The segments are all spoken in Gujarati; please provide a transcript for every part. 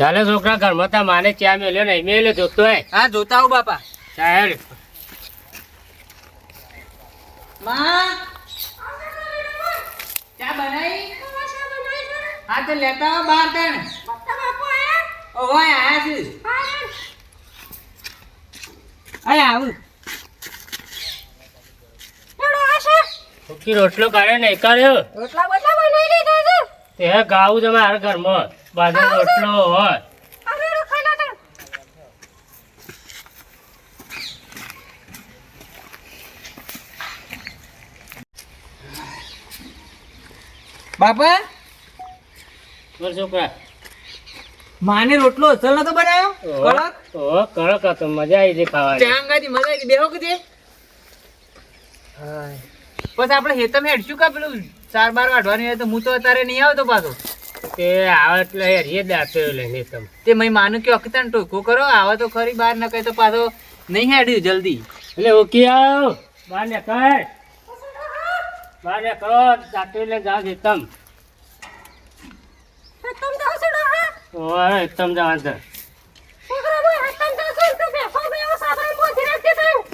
ચાલે છોકરા ઘરમાં તા માને ચા મેલ્યો ને મેલ્યો જોતો હે હા જોતા આવું બાપા. ચાલ. માં ચા બનાવી હા તો લેતા આવો બાર તણ ઓય આયા છે. અરે આવું. રોટલો કાઢે ને કર્યો રોટલા બોટલા બનાવી લીધા છે. તે ગાવું તમે હાર ઘરમાં. બાજુ રોટલો હોય. બાપા? બોલ છોકરા. માને રોટલો અસલ નતો બનાવ્યો? કડક? ઓ કડક હતો મજા આવી હતી ખાવાની. ચા અંગાથી મજા આવી બેહો કે પછી આપણે હેતમ હેડશું કા પેલું ચાર બાર વાઢવાની હોય તો હું તો અત્યારે નહીં આવતો પાછો. તે આવે એટલે હેરીએ દાંતો લઈને તમે તે. મેં માનું કે ને ટોકો કરો આવે તો ખરી બહાર ન કહે તો પાછો નહીં હેડ્યું જલ્દી. એટલે ઓકે આવ. બહાર ને કહે બહાર ને કરો દાખ્યો લઈને છે તમ જાઓ છો ડોહા. ઓય તમ જાવ દઉં.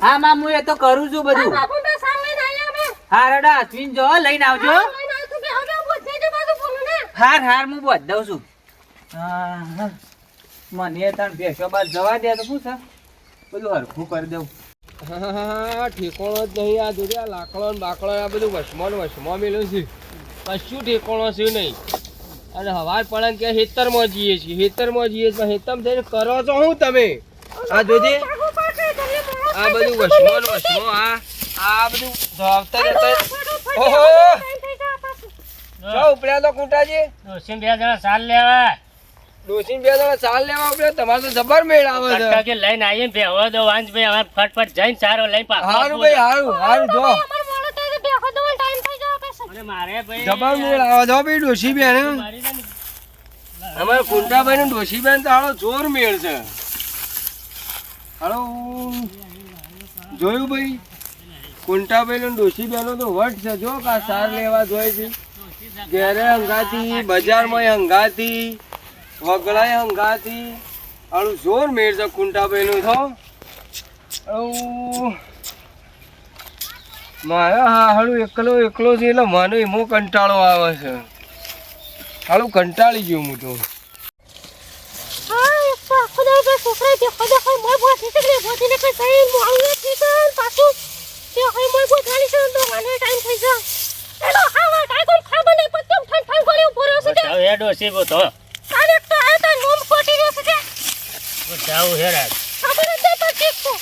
હા માં હું એ તો કરું છું બધું બાબુ તો સાવ લઈને આયા અમે. હા રડા સ્વીન જો લઈને આવજો. હાર હાર હું બોધ દઉં છું. હા હા. મને તાણ ભેસો બાર જવા દે તો શું છે? બધું હરખું કરી દઉં. હા ઠેકોણો જ નહીં આ જોડે આ લાકડો ને બાકડો આ બધું વસમાં ને વસમાં મેળ્યું છે. કશું ઠેકોણો છે નહીં. અને હવાર પડે ને કે હેતરમાં જઈએ છીએ. હેતરમાં જઈએ છીએ હેતમ થઈને કરો છો શું તમે? આ જોજે. આ બધું વસમો વસમાં ને વસમાં આ આ બધું ધોવતા જતા ઓહો! જો ઉપડ્યા તો કુંટાજી. ડોસીન બે જણા સાલ લેવા. ડોસીન બે જણા સાલ લેવા ઉપડ્યા? તમારે તો જબર મેળ આવે છે. કે લઈને આવીએ બે હવે તો વાંચ ભાઈ હવે ફટફટ જઈને સારો લઈને પાછો હારું ભાઈ હારું હારું જો. જબર મેળ આવે ભાઈ ડોસી બેન અમારે કુંટાભાઈ નું ડોશીબેન તો હાલો જોર મેળ છે. હાલો. જોયું ભાઈ? કુંટાભાઈ નું ડોશીબેનો તો વટ છે, જો કા સાર લેવા જોઈ છે ઘેરે હંગાતી બજારમાં હંગાતી વગડાય હંગાતી. હાલું જોર મેળ છે કુંટાભાઈ નું તો મારે હા હાલું એકલો એકલો છે, એટલે મને એમો કંટાળો આવે છે. હાડું કંટાળી ગયો હું તો. ખુદા બે છોકરા દેખો દેખો મોય બોધી છે કે બોધીને કઈ થઈ મોંઘી થઈ છે ને પાછું દેખો મોય છે તો મને ટાઈમ થઈ ખાવા કાઈ કોણ ખાવા નહીં પત્તમ ઠન ઠન છે તે. કાલે તો આયો તો નોમ ખોટી રહ્યો છે તે બચાવ હે ખબર જ નહીં પડતી તો.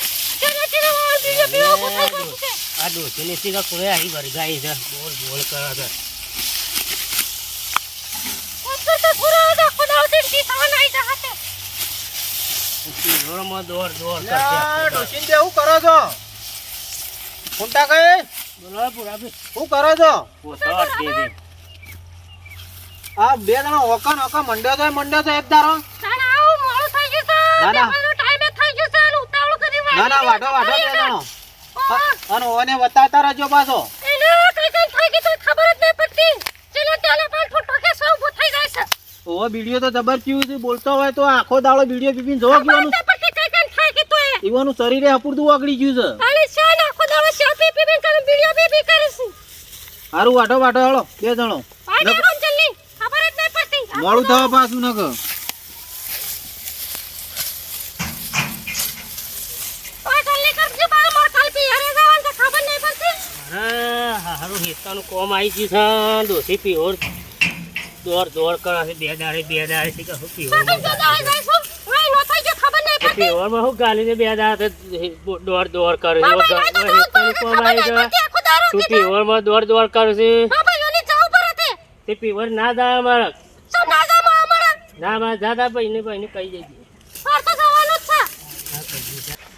તેને તેને વાળ બીજો બીજો બોધાઈ ગયો છે આ ડોસીની સીધા કોણે આવી વરગાઈ છે. બોલ બોલ કરે છે. દોર દોર કરો છો? કુંટા કઈ? બોલો શું કરો છો? પોતો દે આ બે જણા ઓકન ઓકા મંડ્યો તો મંડ્યો તો એક ધારો. ના છે ના, છે વાઢો વાઢો બે જણો. અને ઓને બતાવતા રહેજો પાછો. ફોટો છે ઓ વિડિયો તો જબર કેવું છે બોલતો હોય તો આખો દાડો વિડિયો પીપીને જોવા ગયું ઈવાનું શરીરે અપૂરતું વાગડી ગયું છે. ખાલી શા નાખો દાવા શા પી પી કરે વિડિયો બી બી કરે છે હારું વાટો વાઢો હાલો બે જણો. પાડી દેખો જલ્દી. ખબર જ નહીં પડતી. મોડું થવા પાછું ન કર ઓય જલ્દી કરજો બાર મોર કાલ પી હરે જવાનું છે ખબર નહીં પડતી. અરે હારું હેતાનું કોમ આવી ગયું છે ડોસી પીવો દોર દોર કરે છે બે દાડે બે દાડે થી સાકર જતા આવી જાય છું ઓય નો થઈ પીવરમાં હું. ગાલીને બે દાડે દોડ દોડ કરે છે. તો હેતાનું કોમ આવી છે પડતી આખો દારો તું પીવરમાં દોડ દોડ કરે છે. તે પીવર ના દા અમારા. ના માં મારા દાદા ભાઈ ને ભાઈ ને કહી દેજે.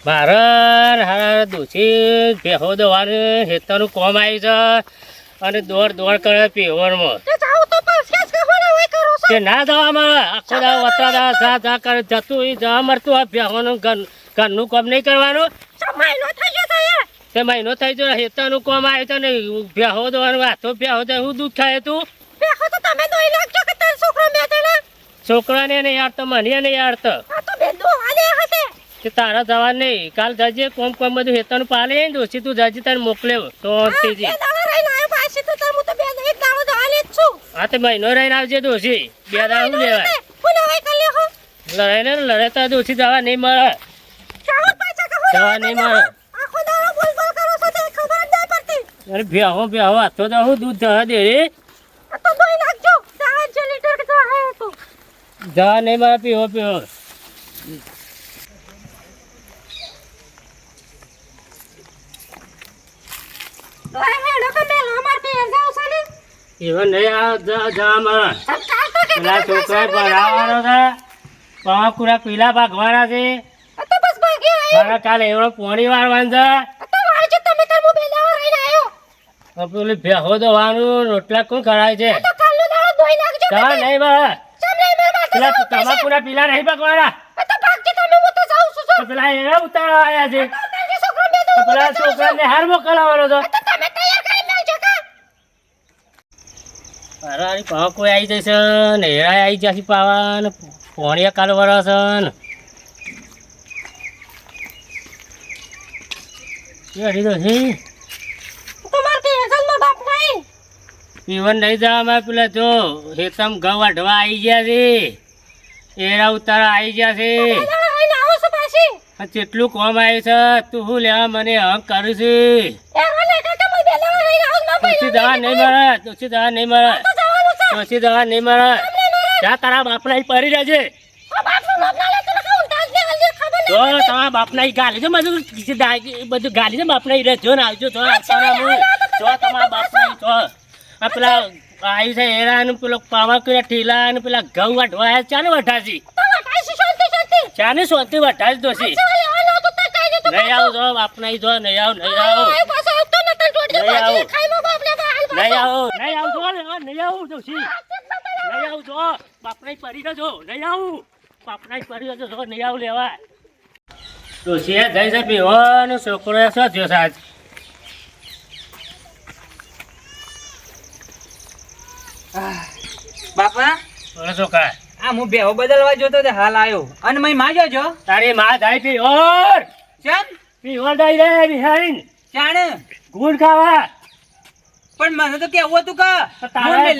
ભારત હારા દોશી ભેહો દવાને હેતાનું કોમ આવી છે. અને દોડ દોડ કરે પીવરમાં તે જાવ તો પણ ફેસ કહેવાના હોય કરો છો તે ના જવા અમારે. આખો દાવ વતરા દાવ જા જા કરે જતું એ જવા મળતું આ ભેહોનું ઘર ઘરનું કામ નહીં કરવાનું. તે મહિનો થઈ ગયો હેતાનું કોમ આવ્યું તો ને ભેહો દવાનું હાથો ભેહો દે હું દુઃખ થાય તું. તો કે છોકરાને ને યાર તો મને ને યાર તો આ તો બે દોવા દે હતે કે તારા જવા નહીં. કાલ જજે કોમ કોમ બધું હેતાનું પાલે ને દોસ્તી તું જજે તને મોકલે તો છું. હા તો રહીને આવજે દોશી બે શું લેવાય? હું હવે કરી લ્યો લડાઈ ને લડે તો દોશી જવા નહીં મળે. જવા નહીં મળે. અરે બેહો બેહો હાથો તો હું દૂધ જવા દે રે. દાવા જવા નહીં મળે પીવો પીવો તો હે હેડો કે મેલ અમાર પે જાવ છે ને એવો નહીં આવે જવા મળે તમ તો પેલા છોકરા ભણાવવાનો છે. પાવા પૂરા પીલા ભાગવાના છે. તો મારા કાલે એવડો પોણી વાળવાનું છે. તો તમે પેલું ભેહો દવાનું રોટલા કોણ ખરાય છે? તો જવા નહીં મળે ચમ નહીં પેલા નહીં તો તમે તો તો પેલા એવા ઉતારવા આવ્યા છે. તો તો પેલા છોકરાને હાર મોકલાવાનો તો તો તમે તૈયાર કરી નાખજો કા અરે પાવા કોઈ આવી જશે ને હેરાય આવી જશે પાવા ને પોણીયા કાલ વરસ ને. તો છે પીવન નહીં જવા પેલા જો હેતમ ઘઉં વાઢવા આવી ગયા છે. એરા ઉતારા આવી ગયા છે. કેટલું કોમ આવ્યું છે તું શું લેવા મને હક કરું છે એ રોલે કાકા હું બે દાડા રહીને આવું ના તુલસી દવા નહીં મળે તુલસી દવા નહીં મળે? તો તુલસી દવા નહીં મળે? જા તારા બાપના પરી રહેજે. જો તમારા બાપના ગાલી છે બધું બધું ગાલી છે બાપના રહેજો ને આવજો તો જો તમારા બાપના તો આ પેલા આવ્યું છે હેરા ને પેલો પાવા કર્યા ઠીલા ને પેલા ઘઉં વાઢવા ચાને તો શાંતિ ચાને સોંતી વઢાજ દોશી? તો તો નહીં આવું જો બાપના જો નહીં આવું નહીં આવું. નહીં આવું. ખાઈ લો બાપ લે બા હાલ નહીં આવું નહીં આવું જો નહીં આવું જોશી નહીં આવું જો બાપના અહીં પડી જજો નહીં આવું બાપના પડી જજો જો નહીં આવું લેવા દોશીએ જઈ છે પીવાનો છોકરો શું થયો સાજ બાપા બોલો છોકરા આ હું બેહો બદલવા જોતો તે હાલ આવ્યો અને મયમાં જોજો તારી માં જાય પીઓર ચમ પીઓર જાય રે બિહાઈન ચાણે ગુડ ખાવા પણ મને તો કેવું હતું કે તારે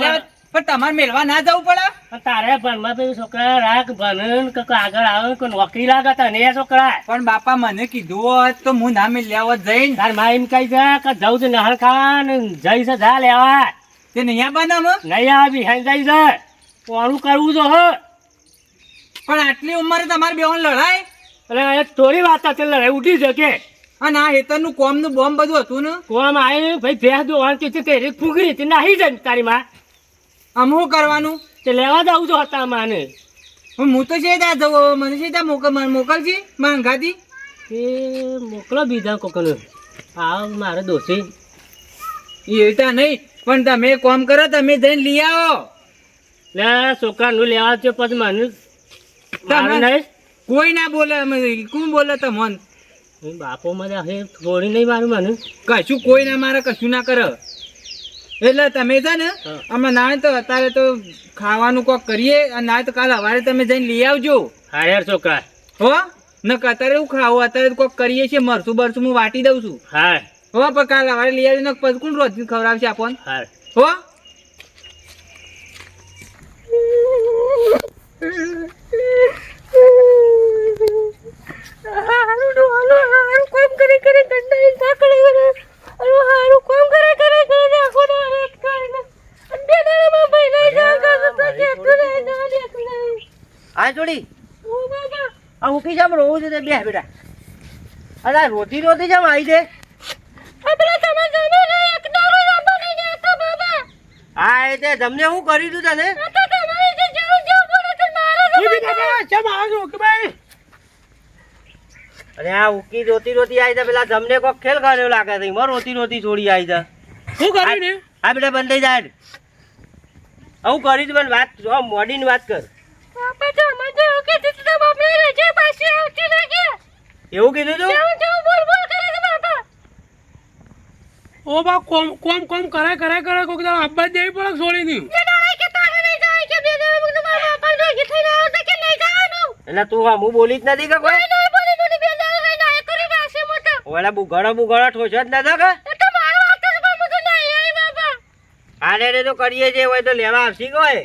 પણ તમારે મેળવા ના જવું પડે? તારે ભણવા પેલું છોકરા રાખ ભણ કે આગળ આવે કે નોકરી લાગે તને એ છોકરા. પણ બાપા મને કીધું હોત તો હું ના મેલ્યા હોત જઈને. તારમાં એમ કહી છે કે જવું છે નહર ખાવા ને જઈ છે જા લેવા. તે નહીં બનામ નહીં આવે બિહાઈ જાય છે. કોણું કરવું તો હો. પણ આટલી ઉંમરે તમારે બેવાન લડાય? એટલે થોડી વાત હતી લડાઈ ઉઠી શકે. અને આ હેતરનું કોમનું બોમ્બ બધું હતું ને? કોમ આવી ભાઈ ભેંસ દોવાનું કે છે તે ફૂગરી તે નાહી જાય તારી માં. આમ શું કરવાનું? તે લેવા જવું તો હતા માને હું હું તો છે ત્યાં જવું મને છે ત્યાં મોકલ મોકલજી માંગાથી એ મોકલો બીજા કોકને. આવ મારે દોશી એ ત્યાં નહીં પણ તમે કોમ કરો તમે જઈને લઈ આવો. લે છોકરાનું લેવા છે પછી મને. કોઈ ના બોલે કોણ બોલે તમને? બાપો મારા હે થોડી નહીં મારું મને કશું કોઈ ના મારે કશું ના કરે એટલે તમે છે ને આમાં ના તો અત્યારે તો ખાવાનું કોક કરીએ અને ના તો કાલ સવારે તમે જઈને લઈ આવજો હા યાર છોકરા હો ન અત્યારે હું ખાવું અત્યારે કોક કરીએ છીએ મરસું બરસું હું વાટી દઉં છું હા હો પણ કાલ સવારે લઈ આવજો ને પછી કોણ રોજ ખવડાવશે આપણ હા હો હારું નો હાલો હારું કોમ કરે કરે ગંડાઈ સાકળે કરે હારું હારું કોમ કરે કરે કરે આખો નો રેત કરીને બે દાડામાં ભાઈ લઈ જા તો તો જેતું લઈ જા લેતું નહીં આ જોડી. ઓ બાબા આ હું જામ રહું છું તે બે બેટા. અરે રોટી રોતી રોતી જામ આવી દે તમે ને એક દારૂ બાબા હા એ તે તમને હું કરી દઉં તને? તમારે જે જવું જવું પડે તો મારે તો અરે આ ઉકી રોતી રોતી આવી જા પેલા જમને કોક ખેલ કર્યો લાગે છે. એમાં રોતી રોતી છોડી આવી જા. શું કર્યું ને? આ બેટા બંધ થઈ જાય આવું કરી પણ વાત જો મોડીની વાત કર. મને એવું કે દીધી તો બાપને રજા પાછી આવતી લાગે. એવું કીધું તું? જવું જવું બોલ બોલ કરે છે બાપા. ઓ બા કોમ કોમ કોમ કરે કરે કરે કોક દાડો અબ્બા દેવી પડે છોડી દી મને એટલે તું હા હું બોલી જ નથી કે કોઈ? ઓલા બુઘાડો બુઘાડો ઠોસો જ નતો કે? તો મારો વાત જ પણ બધું નહીં આવી બાબા આને રે તો કરીએ છીએ હોય તો લેવા આવશી કોઈ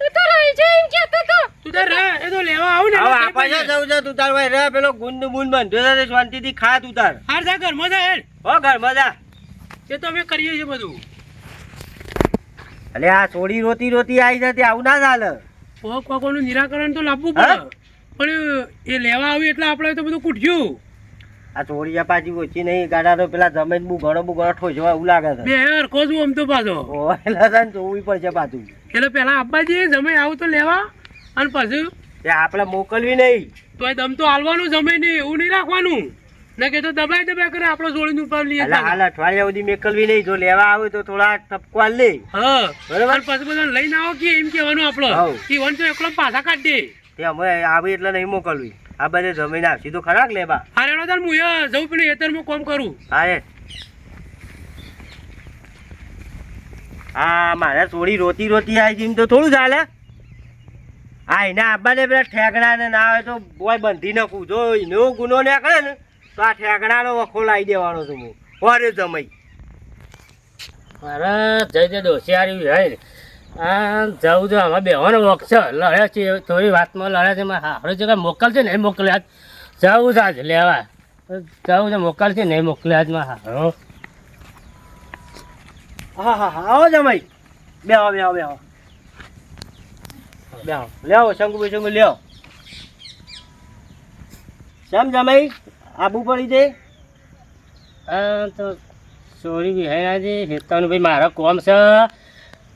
એ તો રહી છે એમ કહેતો તો. તું તાર રે એ તો લેવા આવું ને હવે આપા છે જવું છે તું તાર ભાઈ રે પેલો ગુંદ બુંદ બંધ્યો છે શાંતિથી ખા તું તાર. હાર જા ઘર મજા હેડ. હો ઘર મજા એ તો અમે કરીએ છીએ બધું. અલે આ છોડી રોતી રોતી આવી જતી આવું ના ચાલે. કોક કોકોનું નિરાકરણ તો લાવવું પડે. પણ એ લેવા આવ્યું એટલે આપણે તો બધું કૂટ્યું. આ છોડી પાછી ઓછી નહીં ગાડા તો પેલા જમીન બુ ઘણો બુ ઘણો હોય એવું લાગે છે. બે યાર કોશું આમ તો પાછો. એટલે લગન જોવું પડશે પાછું. એટલે પેલા આપવા જઈએ જમે આવું તો લેવા. અને પછી એ આપણે મોકલવી નહીં. તો એ દમ તો હાલવાનું જમીન નહીં એવું નહીં રાખવાનું. ને કે તો દબાઈ દબાઈ કરે આપણો જોડીને ઉપર લઈએ એટલે હાલ અઠવાડિયા સુધી મેકલવી નહીં. જો લેવા આવે તો થોડા ટપકવા લે હા બરાબર. પછી બધા લઈને આવો કે એમ કહેવાનું આપણો. કે વન તો એકલો પાછા કાઢી દે તે અમે આવી એટલે નહીં મોકલવી. આ બધે જમીન આવશી તો ખરા લેવા? અરે નો તાર મુયા જઉ પેલું હેતરમાં કોમ કરું. હા એ હા મારે થોડી રોતી રોતી આવી જીમ તો થોડું ચાલે. હા એના આબાને પેલા ઠેકડા ને ના આવે તો બોય બંધી નાખું. જો એનો ગુનો નીકળે ને તો આ ઠેકડાનો વખો લાવી દેવાનો છું હું. ઓરે જમાઈ. મારા જય જય દોશિયારી હોય આ જવું જો, આમાં બેવાનો વોક છે. લડ્યા છે થોડી વાતમાં લડ્યા છે. મારે હારો જગ્યા મોકલશે નહીં મોકલે આજ. જવું છે આજ, લેવા. જવું છે મોકલશે નહીં મોકલે આજમાં હારો હા. હા હા આવો જમાઈ. બેહો બેહો બેહો. બેહો. લેવો શંકુ શંકુ લ્યો શેમ જમાઈ? આબુ પડી દે તો ચોરી વિહાયા છે હેતાનું ભાઈ મારા કોમ છે.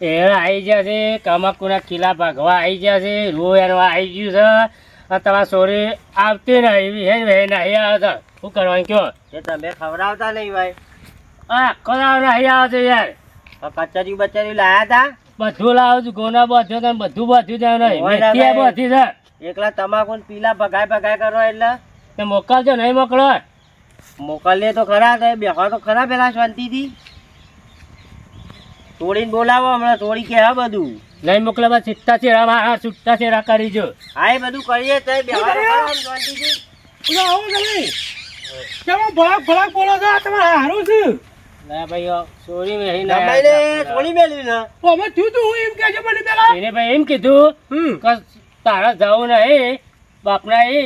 એ આવી ગયા છે કમાકુના કિલ્લા ભાગવા આવી ગયા છે રો એરવા આવી ગયું છે. તમારી ચોરી આવતી નહીં વિહે વિહે નહીં આવે છે શું કરવાનું કયો એ તમે ખવડાવતા નહીં ભાઈ. આ ખોરાવ નહીં આવે છે યાર. કચરી બચરી લાયા તા? બધું લાવું છું ગોના બધું છે બધું બધું છે નહીં ને. બધી છે. એકલા તમાકુ ને પીલા ભગાય ભગાય કરો એટલે? તે મોકલજો નહીં મોકલો. મોકલીએ તો ખરા તો બેહો તો ખરા પેલા શાંતિથી. તોડીને બોલાવો હમણાં તોડી કે હા બધું. નહીં મોકલે બસ છૂટા ચેરા મારા છૂટા ચેરા કરી જો. હા એ બધું કરીએ તો બેહાર શાંતિથી આવો તમે ભળાક ભળાક બોલો છો? તમે તમારે હારું છે? ના ભાઈ તોડી મેળવી ને. તો અમે તું હું એમ છે મને પેલા? એને ભાઈ એમ કીધું હમ. કે તારા જવું નહીં બાપના એ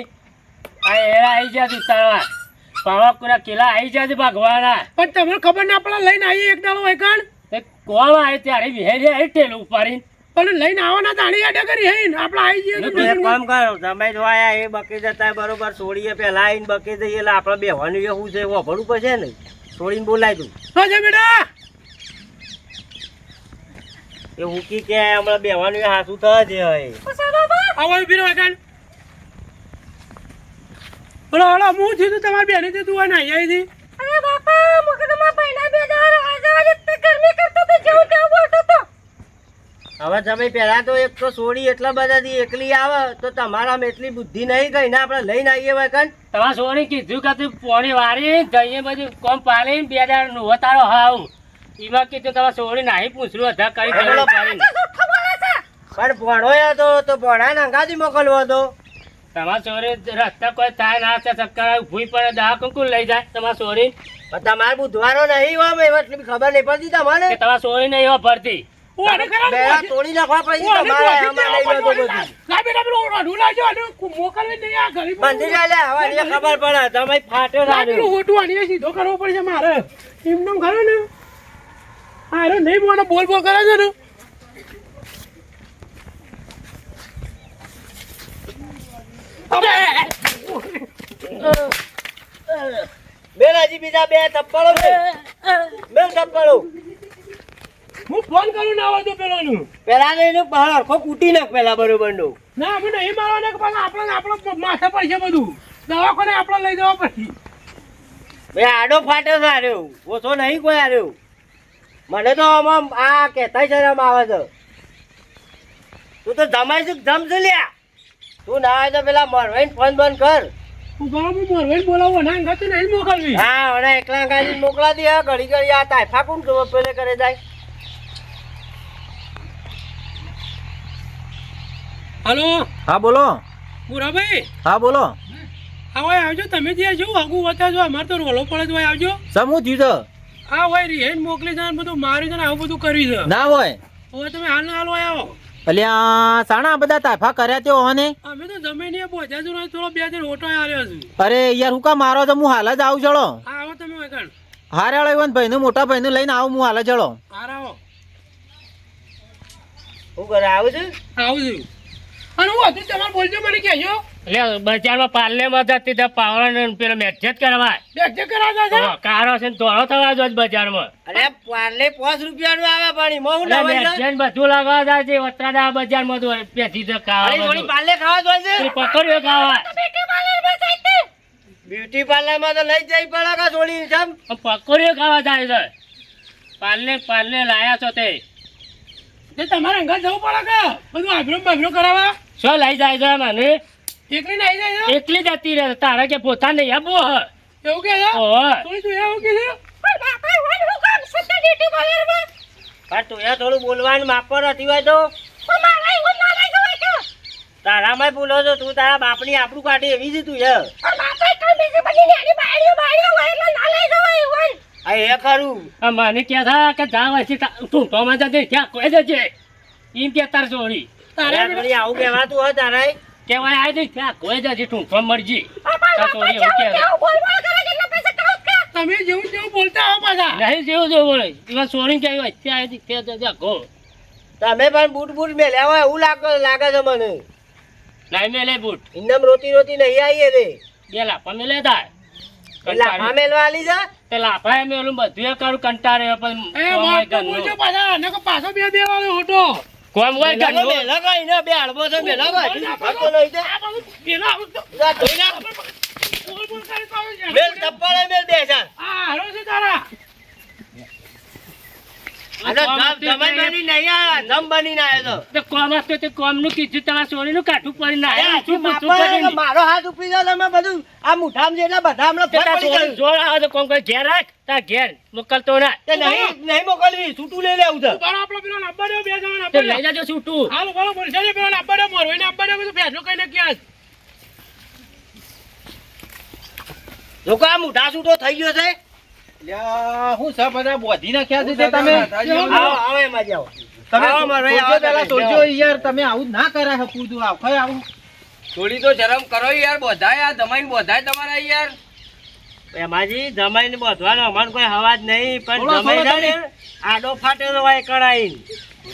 આ એરા આવી ગયા તું તારા. પાવાકુના કિલ્લા આવી ગયા છે ભગવાના. પણ તમને ખબર ના પડે લઈને આવીએ એક દાડો એકણ કોણ આવે ત્યારે વિહેરી આવી ટેલું ઉપાડીને પણ લઈને આવવાના તાણી આડે કરી હે આપણે આવી જઈએ તો એક કામ કરો તમે જો આયા એ બકી જતા બરોબર છોડીએ પેલા આવીને બકી જઈએ એટલે આપણે બેહવાનું એ શું છે વભડવું પડશે ને? તોડીને બોલાય તું. હા જા બેટા. એ હુકી કે હમણાં બેહવાનું હાસું છે હવે. આવો ઊભી આગળ. બોલો હાલો હું થયું તમારી બેને તે તું નાઈ આવી હતી? અરે બાપા મુકે તો મારા ભાઈના બે દાડા આ જવા દે તે ગરમી કરતો તો જેવું તેવું બોલતો તો. હવે તમે પહેલા તો એક તો સોડી એટલા બધાથી એકલી આવે તો તમારામાં એટલી બુદ્ધિ નહીં ગઈ. ને આપણે લઈને આવીએ વખત. તમારે સોડી કીધું કે તું પોણી વારી જઈએ બધું કોમ પાલી બે હજાર નો તારો હાવ. એમાં કીધું તમારે સોડી નાહી પૂછલું અધા કરી પણ ભણો તો તો ભણાય અંગાથી મોકલવો હતો તમારા સોરી રસ્તા કોઈ થાય ના થાય ચક્કર ભૂઈ પડે દા કંકુ લઈ જાય તમારા સોરી પણ તમારે બુધવારો નહીં હોય મેં એટલી ખબર નહીં પડતી તમારે કે તમારા સોરી નહીં હોય ભરતી તોડી નાખવા ખબર પડે તમે સીધો કરવો પડશે મારે. એમને એમ ખરો ને. હારો નહીં મને બોલ બોલ કરે છે ને. બે હજી બીજા બે થપ્પડો બે થપ્પડો. હું ફોન કરું ના હોય તો પેલા ને એનું બહાર હરખો કૂટી નાખ પેલા બરોબરનું ના આપણે નહીં મારવાના કે પાછા આપણને આપણો માથે પડશે બધું. દવાખાને આપણે લઈ જવા પછી. બે આડો ફાટ્યો છે ઓછો નહીં કોઈ આર્યો મને તો આમાં આ કહેતા શરમ આવે છે. તું તો જમાઈ છે જમશે લ્યા? તું ના આવે તો પેલા મરવાઈને ફોન બંધ કર. હું ગામ મોરવેલ બોલાવો ના અંગાતે નહીં મોકલવી. હા હવે એકલા ગાડી મોકલા દે ઘડી ઘડી આ તાયફા કોણ જોવો પેલે કરે જાય. હલો? હા બોલો. પુરાભાઈ હા બોલો. હા ભાઈ આવજો તમે જ્યાં જો આગું વતા જો અમારે તો રોલો પડે તો ભાઈ આવજો. સમું થયું છે? હા ભાઈ રિહેન મોકલી છે ને બધું માર્યું છે ને આવું બધું કર્યું છે. ના હોય. હવે તમે હાલ ને હાલ આવો. અલ્યા સાણા બધા તાફા કર્યા તે ઓને અમે તો જમીન પહોંચ્યા છું થોડો બે દિન ઓટો આવ્યો છું. અરે યાર હું કા મારો તો હું હાલ જ આવું ચડો આવો તમે આગળ હારે વાળો ભાઈ નું મોટા ભાઈ લઈને આવું હું હાલ જ હારે આવો. હું કરે આવું છું? આવું છું. અને હું હતું તમારે બોલજો મને કહેજો. એટલે બજારમાં પાર્લેમાં જતી ત્યાં પાવડા પેલો મેચેજ કરવા બેઠે કરાવતા છે કારો છે ધોળો થવા જો બજારમાં. અરે પાર્લે પાંચ રૂપિયાનું આવે પાણી માં હું એટલે લાવવાનું છે? મેચેજ બધું લાગવા જાય છે વત્રાદા બજારમાં તો પેથી તો અરે થોડી પાર્લે ખાવા જોઈએ છે? પેલી ખાવા બ્યુટી પાર્લરમાં તો લઈ જઈ પડે કા થોડી પકોડીઓ ખાવા જાય છે. પાર્લે પાર્લે લાયા છો તે. તે તમારે ઘર જવું પડે કે? બધું બાભરો કરાવવા? શું લઈ જાય છે મને? એકલી નહીં જાય એકલી જતી રહે તારા કે પોતા નહીં આબો એવું કે છે? ઓહો. તું એવું કે છે? પણ તું એ થોડું બોલવાનું માપો નથી હોય તો. તારામાં બોલો છો તું તારા બાપની આપણું કાઢી એવી જ તું છે. એ ખરું. આ મને કે થા કે જાવ છે તું તો માં જતી ક્યાં કોઈ જજે. એમ કે તાર છોડી તારે આવું કહેવાતું હોય તારે કેવાય આ જઈ ક્યાં કોઈ જજે તું તો મરજી તમે જેવું જેવું બોલતા હો પાછા. નહીં જેવું જેવું બોલે. એમાં સોરી કેવી હોય ત્યાં આવી તે તો જા ગો તમે પણ બૂટ બૂટ મેલ્યા હોય એવું લાગે લાગે છે મને. નહીં મેલે બૂટ. ઇન્દમ રોતી રોતી નહીં આવીએ રે. બે લાફા મેલે થાય લાફા મેલવા આલી જા તે લાફા ઓલું બધું કરું કંટાળે પણ પાછા પાછો બે વાળો હોટો કોમ હોય મેલા નો મેલા કઈ ને બે હળવો છે મેલા ભાઈ ભાગતો લઈ દે. તો. જા ધોઈ ના બોલ બોલ કરે તો મેલ ટપ્પાળે મેલ બે હજાર. આ હરો છે તારા. મારો હાથ ઉપડી જાય તમે બધું આ મુઠામાં જેટલા બધા ઘેર રાખ ઘેર મોકલતો ના. નહીં નહીં મોકલવી છૂટું લઈ લેવું છે. આપણો પેલો નંબર બે લઈ. જાજો છૂટું. હાલો બોલો બોલશે ને પેલો નંબર દો, બધું ફેંસલો કઈ નાખ્યા છે. જો આ મુઠા છૂટો થઈ ગયો છે? હું છે બધા બોધી નાખ્યા છે તમે? આવો આવો. એમાં જ તમે આવો મારો અહીં સોચો આવો. પેલા તમે. યાર તમે આવું ના કરાય પૂરતું આવ કઈ આવું. થોડી તો શરમ કરો યાર બધાય આ જમાઈને બધાય તમારા યાર. એમાજી જમાઈને બોધવાનો અમારે કોઈ હવાજ નહીં પણ જમાઈ આડો ફાટેલો હોય કણાઈ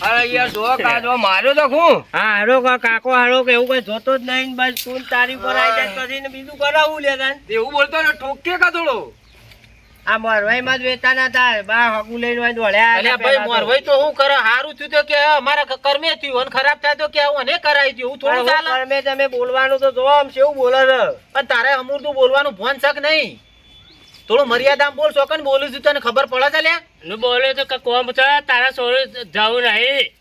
અરે યાર જો કાઢો માર્યો તો હું. હા હારો કા કાકો હારો કે એવું કઈ જોતો જ નહીં બસ તું તારી પર આવી જાય પછી ને બીજું કરાવવું લે એવું બોલતો ને ઠોકે કા થોડો? આ મોરવાઈમાં જ વેતા ના થાય બા હકુ લઈને હોય દોડ્યા અલ્યા ભાઈ મોરવાઈ તો હું કરે? હારું થયું તો કે અમારા કર્મે થયું અને ખરાબ થાય તો કે હું અને કરાઈ દઉં હું થોડું ચાલે? કર્મે તમે બોલવાનું તો જો આમ કેવું બોલે છે? પણ તારે અમૂર તું બોલવાનું ભોન શક નહીં. થોડું મર્યાદામાં બોલ શોકન બોલું છું તને ખબર પડે છે લ્યા? બોલે તો કોમ છે તારા સોરે જવું નહીં.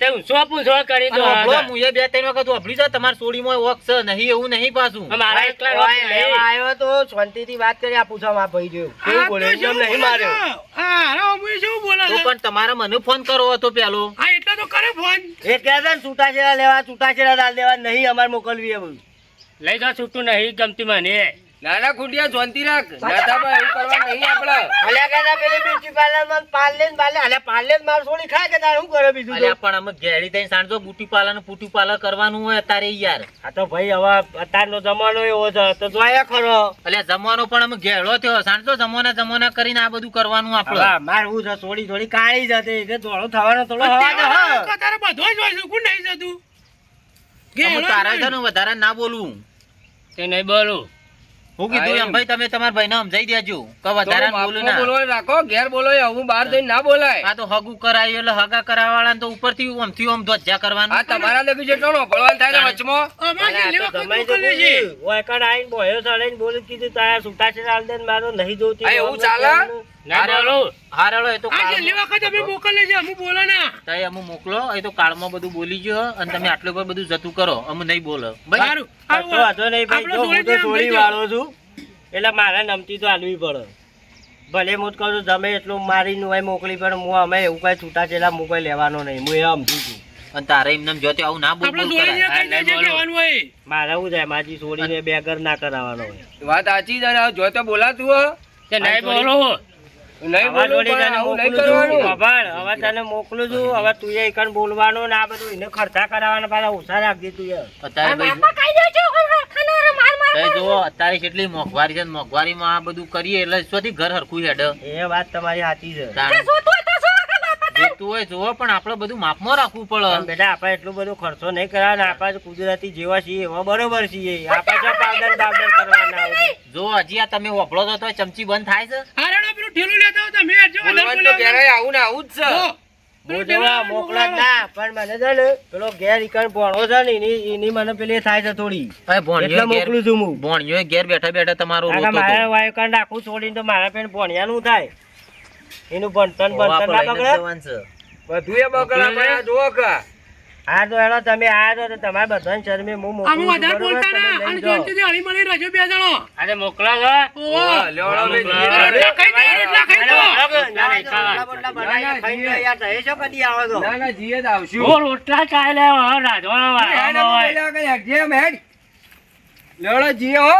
તે ઊંચો પૂછો કરી દો અને અભળો બે ત્રણ વખત અભળી જાય તમારા સોડીમાં વોક છે નહીં એવું નહીં પાછું. મારા એકલા રોક ઓય, નહીં. લેવા આવ્યો તો શાંતિથી વાત કરી આ પૂછવા આ ભાઈ જેવું કેવું બોલે તો નહીં માર્યો છે? આ હારો શું બોલે તો પણ તમારે મને ફોન કરવો હતો પેલો. હા એટલે તો કરે ફોન એ કહે છે છૂટાછેડા લેવા છૂટાછેડા દાલ દેવા નહીં અમારે મોકલવી એ બધું. લઈ જાઓ છૂટું નહીં ગમતી મને. નાના ખુટિયા શાંતિ રાખ. નાથાભાઈ એવું કરવા નહીં આપણે અલ્યા કહેતા પેલી બ્યુટી પાર્લરમાં પાર્લે ને બાલે અલ્યા પાર્લે જ માર સોળી ખાય કે તારે શું કરે બીજું? અલ્યા પણ અમે ઘેડી થઈને સાંજો બુટી પાર્લર ને પુટી પાર્લર કરવાનું હોય તારે યાર. આ તો ભાઈ હવે અત્યારનો જમાનો એવો છે. તો જોયા ખરો. અલ્યા જમાનો પણ અમે ઘેડો થયો. સાંજો જમાના જમાના કરીને આ બધું કરવાનું આપણે મારું છે થોડી થોડી કાળી જતી કે ધોળો થવાનો થોડો હવા હા તારે બધો જ હોય શું નહીં જતું? અમે તારા વધારે ના બોલું તે નહીં બોલું. હું કીધું એમ. ભાઈ તમે તમારા ભાઈને સમજાઈ દેજો કે વધારે બોલું ના બોલવાનું રાખો ઘેર બોલો હું બહાર જઈને ના બોલાય આ તો હગું કરાયું એટલે હગા કરાવવાળા તો ઉપરથી ઓમથી ઓમ ધ્વજા કરવાનું આ તમારા લગી જેટલો નો ભળવાનું થાય ને વચમાં અમારે તો મોકલીએ છીએ. બોલ્યું. ઓય કણ આઈને બોયો ચડાઈને બોલી કીધું તારા છૂટાછેડા આલ દે ને મારો નહીં જોતી એવું ચાલે? નહીં બોલું. એ તો આ છેલ્લી કાળમાં- વખત અમે મોકલીએ છીએ બોલો ના. તઈ અમે મોકલો એ તો કાળમાં બધું બોલી ગયો અને તમે આટલું પર બધું જતું કરો અમે નહીં બોલો. ભાઈ સારું વાંધો નહીં ભાઈ જો હું તો જોડે વાળો છું એટલે મારે નમતી તો હાલવી પડે. ભલે હું કહું તમે એટલું મારી હોય મોકલી પણ હું અમે એવું કઈ છૂટાછેડા હું કઈ લેવાનો નહીં હું એ સમજુ છું. અને તારે એમને એમ જોતે આવું ના બોલ હોય? મારે હું જાય માજી છોડીને બેગર ના કરાવવાનો હોય. વાત સાચી છે ને આ જો તો બોલાતું હો. કે નહીં બોલો મોકલું છું. હવે તને મોકલું છું. હવે તું એ એકણ બોલવાનું ને આ બધું એને ખર્ચા કરાવવાના પાછા ઓછા રાખજે તું એ. અત્યારે ભાઈ બાપા કહી દે છે ખાના માર માર તો જુઓ કેટલી મોંઘવારી છે મોંઘવારીમાં આ બધું કરીએ એટલે શોથી ઘર હરખું હેડ. એ વાત તમારી સાચી છે. તું તો શું કે બાપા જોતું હોય જોવો પણ આપણે બધું માપમાં રાખવું પડે. બેટા આપણે એટલો બધો ખર્ચો નહીં કરાવે આપણે કુદરતી જેવા છીએ એવા બરોબર છીએ. આપણે જો પાવડર બાવડર કરવાના જો હજી આ તમે વપલો તો ચમચી બંધ થાય છે? પેલું ઠેલું લેતા હો તમે હજુ બોલવાનું તો બોલાવો. આવું ને આવું જ છે. હો. મોકલા ના પણ મને છે ને પેલો ઘેર ઈકણ ભણો છે ને એની એની મને પેલી થાય છે થોડી. હવે ભોણિયો મોકલું છું હું. ભોણિયો ઘેર બેઠા બેઠા તમારો રોતો મારે હતો. વાયુ કાંડ આખું છોડીને તો મારા પેન ભણ્યાનું થાય. એનું ભણતર ભણતર ના બગડે. બધું એ બગડા પડ્યા કા. હા તો હેડો તમે આયા તો તમારે બધાને શરમે હું મોકલું આમાં વધારે બોલતા ના અને જાઓ. શાંતિથી હળી મળી રજો બે જણો અરે મોકલા છો ઓ લેવડો. જીએ એટલા ખાઈ દો, ખાઈ દો. ના, ખાવા. રોટલા બોટલા ખાઈ લો યાર, તમે છો કદી આવો છો? ના ના જીએ જ આવશું ઓ રોટલા ખાઈ લેવા હો, વાળવાનો અમે હોય. હટજે હેડ. લેવડો જીએ હો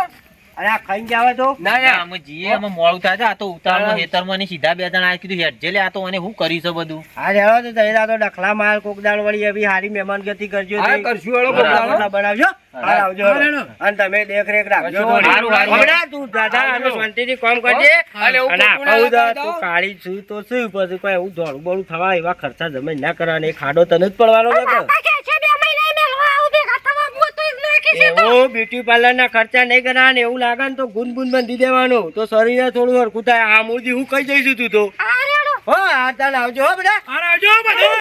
અરે આ ખાઈને જાવે તો? ના ના, અમે જીએ અમે મોડું થાય આ તો ઉતાવળમાં હેતરમાં ને સીધા બે જણા આ કીધું હેઠ જે લે આ તો અને હું કરી છે બધું. હા રહેવા તો તૈયાર તો ડખલા માલ કોક દાળ વળી એવી હારી મહેમાનગતિ કરજો હા કરશું વાળો બગડાનો. બનાવજો. આવજો. અને તમે દેખરેખ રાખજો. સારું સારું. હમણાં તું દાદા અમે શાંતિથી કામ કરજે અને હું ના દા તું કાળી છું તો શું પછી કોઈ એવું ધોળું બોળું થવા એવા ખર્ચા જમે ના કરવાના ખાડો તને જ પડવાનો છે તો નાખી છે એવું બ્યુટી પાર્લર ના ખર્ચા નહીં કરવા ને એવું લાગે ને તો ગુન ગુન બંધી દેવાનું. તો શરીર થોડું હરખું થાય. મોજી હું કઈ જઈશું તું તો. હા રેડો આ તાન આવજો હો બેટા આવજો